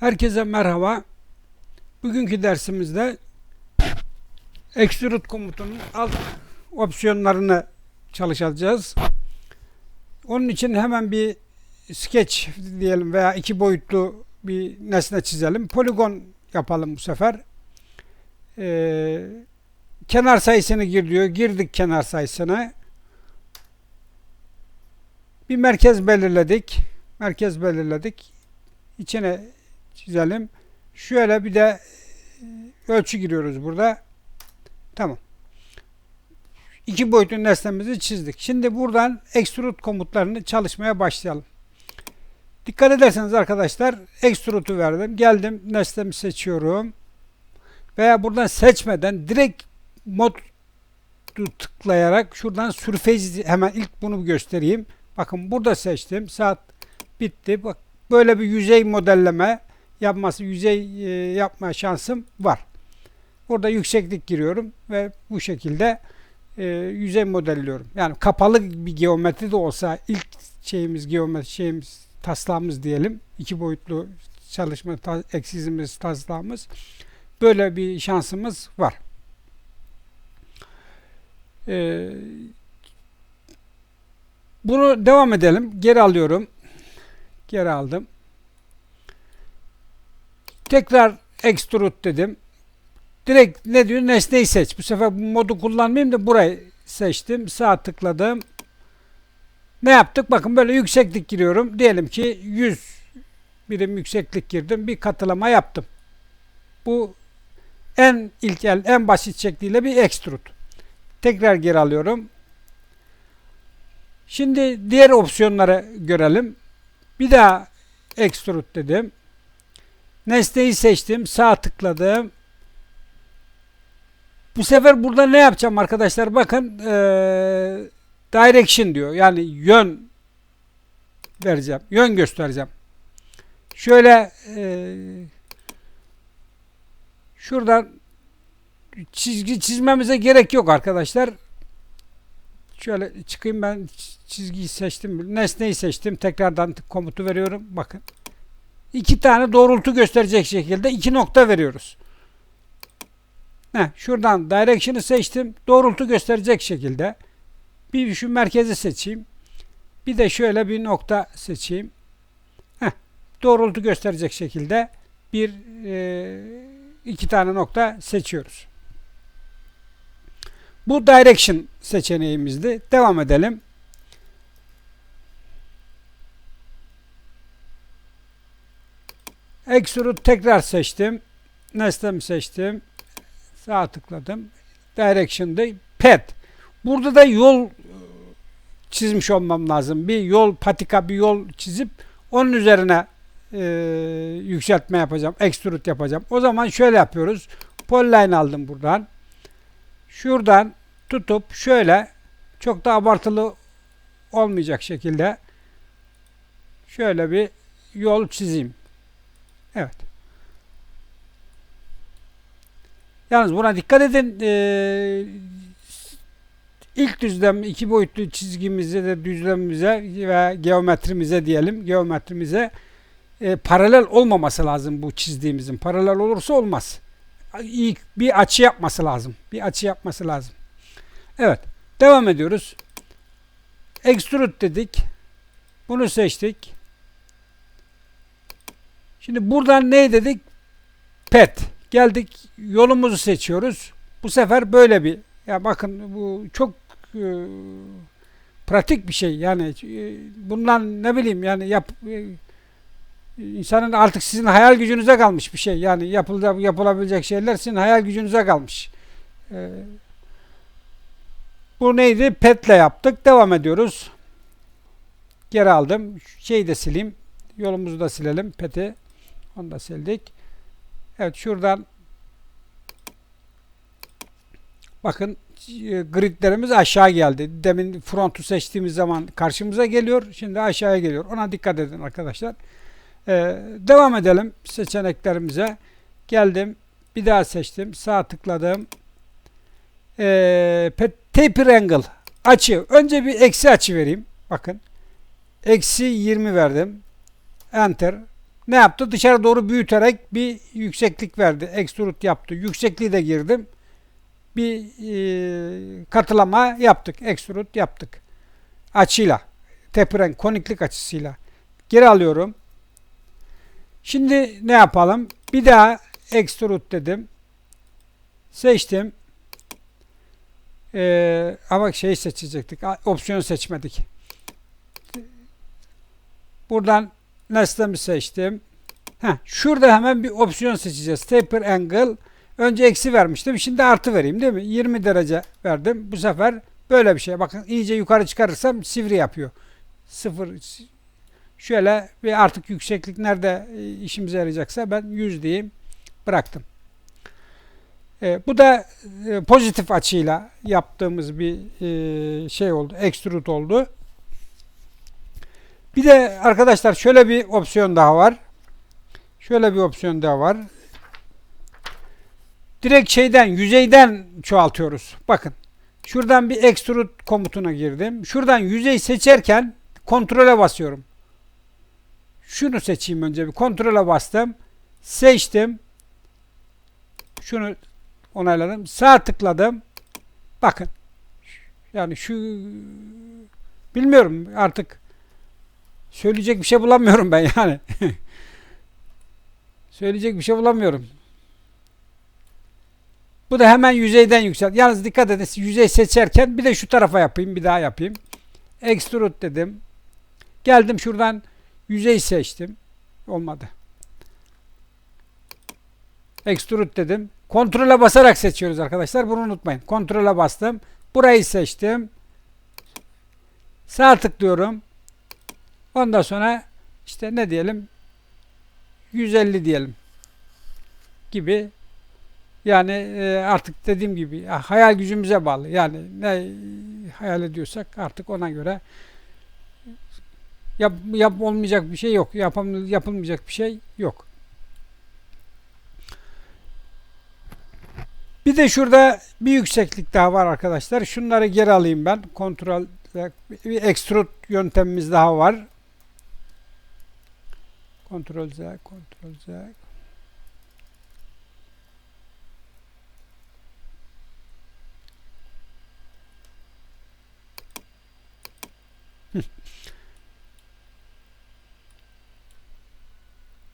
Herkese merhaba. Bugünkü dersimizde extrude komutunun alt opsiyonlarını çalışacağız. Onun için hemen bir sketch diyelim veya iki boyutlu bir nesne çizelim. Poligon yapalım bu sefer. Ee, kenar sayısını gir diyor. Girdik kenar sayısını. Bir merkez belirledik. Merkez belirledik. İçine çizelim. Şöyle bir de e, ölçü giriyoruz burada. Tamam. İki boyutlu nesnemizi çizdik. Şimdi buradan extrude komutlarını çalışmaya başlayalım. Dikkat ederseniz arkadaşlar extrude'u verdim. Geldim nesnemi seçiyorum. Veya buradan seçmeden direkt mod tıklayarak şuradan surface hemen ilk bunu göstereyim. Bakın burada seçtim. Saat bitti. Bak böyle bir yüzey modelleme yapması, yüzey e, yapma şansım var. Burada yükseklik giriyorum ve bu şekilde e, yüzey modelliyorum. Yani kapalı bir geometri de olsa ilk şeyimiz geometri şeyimiz taslağımız diyelim. iki boyutlu çalışma eksizimiz taslağımız. Böyle bir şansımız var. Ee, bunu devam edelim. Geri alıyorum. Geri aldım. Tekrar extrude dedim. Direkt ne diyor? Nesneyi seç. Bu sefer bu modu kullanmayayım da burayı seçtim. Sağ tıkladım. Ne yaptık? Bakın böyle yükseklik giriyorum. Diyelim ki 100 birim yükseklik girdim. Bir katılama yaptım. Bu en ilkel, en basit şekliyle bir extrude. Tekrar geri alıyorum. Şimdi diğer opsiyonları görelim. Bir daha extrude dedim. Nesneyi seçtim. Sağ tıkladım. Bu sefer burada ne yapacağım arkadaşlar? Bakın ee, direction diyor. Yani yön vereceğim. Yön göstereceğim. Şöyle ee, şuradan çizgi çizmemize gerek yok arkadaşlar. Şöyle çıkayım ben çizgiyi seçtim. Nesneyi seçtim. Tekrardan komutu veriyorum. Bakın. İki tane doğrultu gösterecek şekilde iki nokta veriyoruz. Heh, şuradan direction'ı seçtim. Doğrultu gösterecek şekilde. Bir şu merkezi seçeyim. Bir de şöyle bir nokta seçeyim. Heh, doğrultu gösterecek şekilde bir e, iki tane nokta seçiyoruz. Bu direction seçeneğimizdi. Devam edelim. Extrude tekrar seçtim. Nesnemi seçtim. Sağ tıkladım. Direction'da pet. Burada da yol çizmiş olmam lazım. Bir yol patika bir yol çizip onun üzerine e, yükseltme yapacağım. Extrude yapacağım. O zaman şöyle yapıyoruz. Polyline aldım buradan. Şuradan tutup şöyle çok da abartılı olmayacak şekilde şöyle bir yol çizeyim. Evet. Yalnız buna dikkat edin. Ee, ilk düzlem iki boyutlu çizgimize de düzlemimize ve geometrimize diyelim geometrimize e, paralel olmaması lazım bu çizdiğimizin. Paralel olursa olmaz. İlk bir açı yapması lazım. Bir açı yapması lazım. Evet. Devam ediyoruz. Extrude dedik. Bunu seçtik. Şimdi buradan ne dedik? Pet. Geldik yolumuzu seçiyoruz. Bu sefer böyle bir ya bakın bu çok e, pratik bir şey. Yani e, bundan ne bileyim yani yap e, insanın artık sizin hayal gücünüze kalmış bir şey. Yani yapılacak yapılabilecek şeyler sizin hayal gücünüze kalmış. E, bu neydi? Petle yaptık. Devam ediyoruz. Geri aldım. Şeyi de sileyim. Yolumuzu da silelim. Peti. Onu da sildik. Evet şuradan bakın gridlerimiz aşağı geldi. Demin frontu seçtiğimiz zaman karşımıza geliyor. Şimdi aşağıya geliyor. Ona dikkat edin arkadaşlar. Ee, devam edelim seçeneklerimize. Geldim. Bir daha seçtim. Sağ tıkladım. Ee, taper angle açı. Önce bir eksi açı vereyim. Bakın. Eksi 20 verdim. Enter. Ne yaptı? Dışarı doğru büyüterek bir yükseklik verdi. Extrude yaptı. Yüksekliği de girdim. Bir e, katılama yaptık. Extrude yaptık. Açıyla. Tepiren koniklik açısıyla. Geri alıyorum. Şimdi ne yapalım? Bir daha extrude dedim. Seçtim. Ee, ama şey seçecektik. Opsiyon seçmedik. Buradan Neslem'i seçtim. Heh, şurada hemen bir opsiyon seçeceğiz. Taper angle. Önce eksi vermiştim. Şimdi artı vereyim değil mi? 20 derece verdim. Bu sefer böyle bir şey. Bakın iyice yukarı çıkarırsam sivri yapıyor. Sıfır şöyle bir artık yükseklik nerede e, işimize yarayacaksa ben 100 diyeyim. Bıraktım. E, bu da e, pozitif açıyla yaptığımız bir e, şey oldu. Extrude oldu. Bir de arkadaşlar şöyle bir opsiyon daha var. Şöyle bir opsiyon daha var. Direkt şeyden, yüzeyden çoğaltıyoruz. Bakın. Şuradan bir extrude komutuna girdim. Şuradan yüzey seçerken kontrole basıyorum. Şunu seçeyim önce bir. Kontrole bastım. Seçtim. Şunu onayladım. Sağ tıkladım. Bakın. Yani şu bilmiyorum artık söyleyecek bir şey bulamıyorum ben yani. söyleyecek bir şey bulamıyorum. Bu da hemen yüzeyden yükselt. Yalnız dikkat edin yüzey seçerken bir de şu tarafa yapayım. Bir daha yapayım. Extrude dedim. Geldim şuradan yüzey seçtim. Olmadı. Extrude dedim. Kontrole basarak seçiyoruz arkadaşlar. Bunu unutmayın. Kontrole bastım. Burayı seçtim. Sağ tıklıyorum. Ondan sonra işte ne diyelim 150 diyelim gibi yani e, artık dediğim gibi ya, hayal gücümüze bağlı. Yani ne hayal ediyorsak artık ona göre yap, yap olmayacak bir şey yok. Yapam, yapılmayacak bir şey yok. Bir de şurada bir yükseklik daha var arkadaşlar. Şunları geri alayım ben. Kontrol bir extrude yöntemimiz daha var. Kontrol Z, kontrol Z.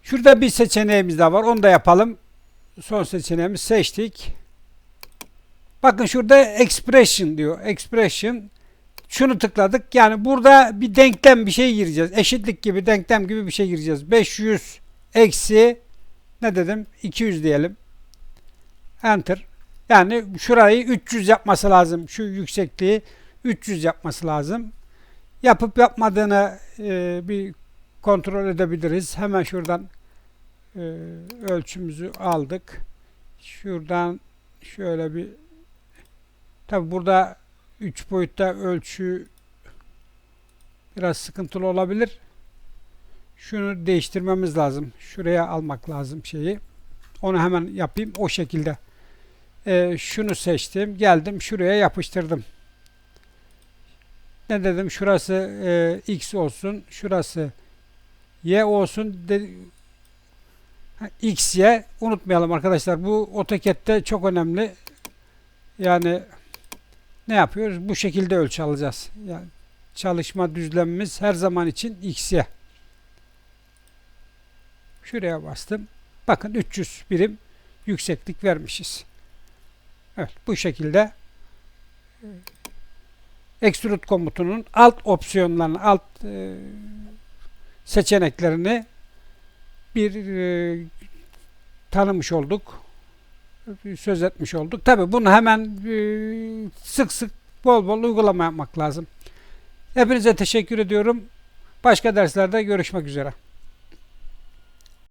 Şurada bir seçeneğimiz daha var. Onu da yapalım. Son seçeneğimizi seçtik. Bakın şurada expression diyor. Expression. Şunu tıkladık. Yani burada bir denklem bir şey gireceğiz. Eşitlik gibi denklem gibi bir şey gireceğiz. 500 eksi ne dedim? 200 diyelim. Enter. Yani şurayı 300 yapması lazım. Şu yüksekliği 300 yapması lazım. Yapıp yapmadığını e, bir kontrol edebiliriz. Hemen şuradan e, ölçümüzü aldık. Şuradan şöyle bir tabi burada 3 boyutta ölçü biraz sıkıntılı olabilir. Şunu değiştirmemiz lazım. Şuraya almak lazım şeyi. Onu hemen yapayım. O şekilde. Ee, şunu seçtim. Geldim. Şuraya yapıştırdım. Ne dedim? Şurası e, X olsun. Şurası Y olsun. De, X, Y. Unutmayalım arkadaşlar. Bu AutoCAD'de çok önemli. Yani ne yapıyoruz? Bu şekilde ölçü alacağız. Yani çalışma düzlemimiz her zaman için x'ye. Şuraya bastım. Bakın 300 birim yükseklik vermişiz. Evet bu şekilde e, extrude komutunun alt opsiyonlarını, alt e, seçeneklerini bir e, tanımış olduk söz etmiş olduk. Tabi bunu hemen e, sık sık bol bol uygulama yapmak lazım. Hepinize teşekkür ediyorum. Başka derslerde görüşmek üzere.